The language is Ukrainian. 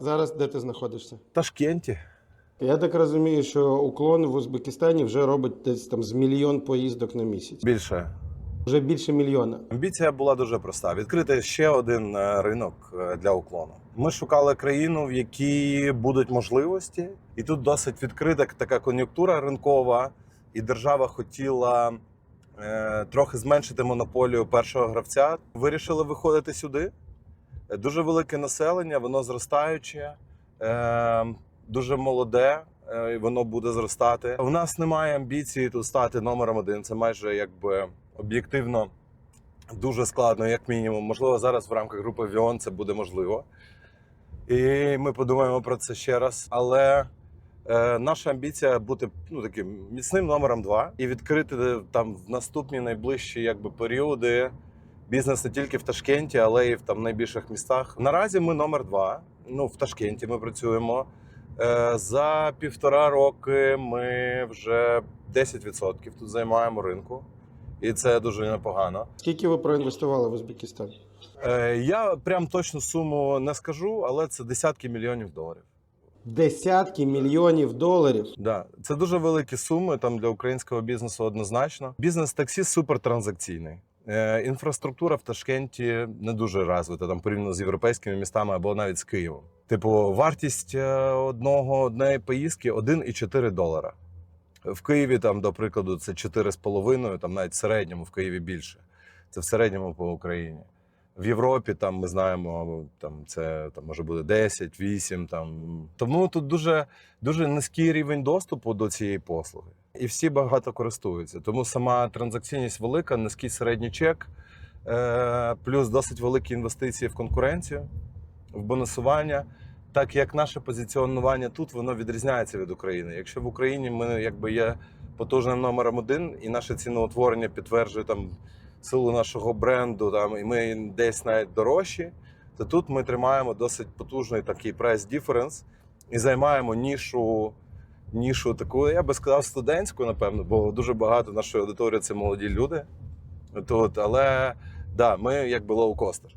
Зараз де ти знаходишся? Ташкенті. Я так розумію, що уклон в Узбекистані вже робить десь там з мільйон поїздок на місяць. Більше. Вже більше мільйона. Амбіція була дуже проста: відкрити ще один е, ринок е, для уклону. Ми шукали країну, в якій будуть можливості, і тут досить відкрита така кон'юнктура ринкова, і держава хотіла е, трохи зменшити монополію першого гравця. Вирішили виходити сюди. Дуже велике населення, воно зростаюче, е, дуже молоде. е, і Воно буде зростати. У нас немає амбіції тут стати номером один. Це майже якби об'єктивно дуже складно, як мінімум. Можливо, зараз в рамках групи Віон це буде можливо. І ми подумаємо про це ще раз. Але е, наша амбіція бути ну, таким міцним номером два і відкрити там в наступні найближчі якби, періоди бізнес не тільки в Ташкенті, але й в там найбільших містах. Наразі ми номер два. Ну, в Ташкенті ми працюємо. Е, За півтора роки ми вже 10% тут займаємо ринку, і це дуже непогано. Скільки ви проінвестували в Узбекистан? Е, Я прям точну суму не скажу, але це десятки мільйонів доларів. Десятки мільйонів доларів. Да, це дуже великі суми там для українського бізнесу однозначно. Бізнес таксі супертранзакційний. Е, інфраструктура в Ташкенті не дуже розвита там порівняно з європейськими містами або навіть з Києвом. Типу, вартість е, одного однієї поїздки 1,4 долара. В Києві, там, до прикладу, це 4,5, там навіть в середньому в Києві більше. Це в середньому по Україні. В Європі там ми знаємо, там це там може бути 10, 8, там тому тут дуже дуже низький рівень доступу до цієї послуги, і всі багато користуються. Тому сама транзакційність велика, низький середній чек, е, плюс досить великі інвестиції в конкуренцію, в бонусування. Так як наше позиціонування тут воно відрізняється від України. Якщо в Україні ми якби є потужним номером один, і наше ціноутворення підтверджує там силу нашого бренду, там і ми десь навіть дорожчі, то тут ми тримаємо досить потужний такий прайс діференс і займаємо нішу, нішу таку, я би сказав, студентську, напевно, бо дуже багато нашої аудиторії це молоді люди. Тут, але да, ми якби лоукостер.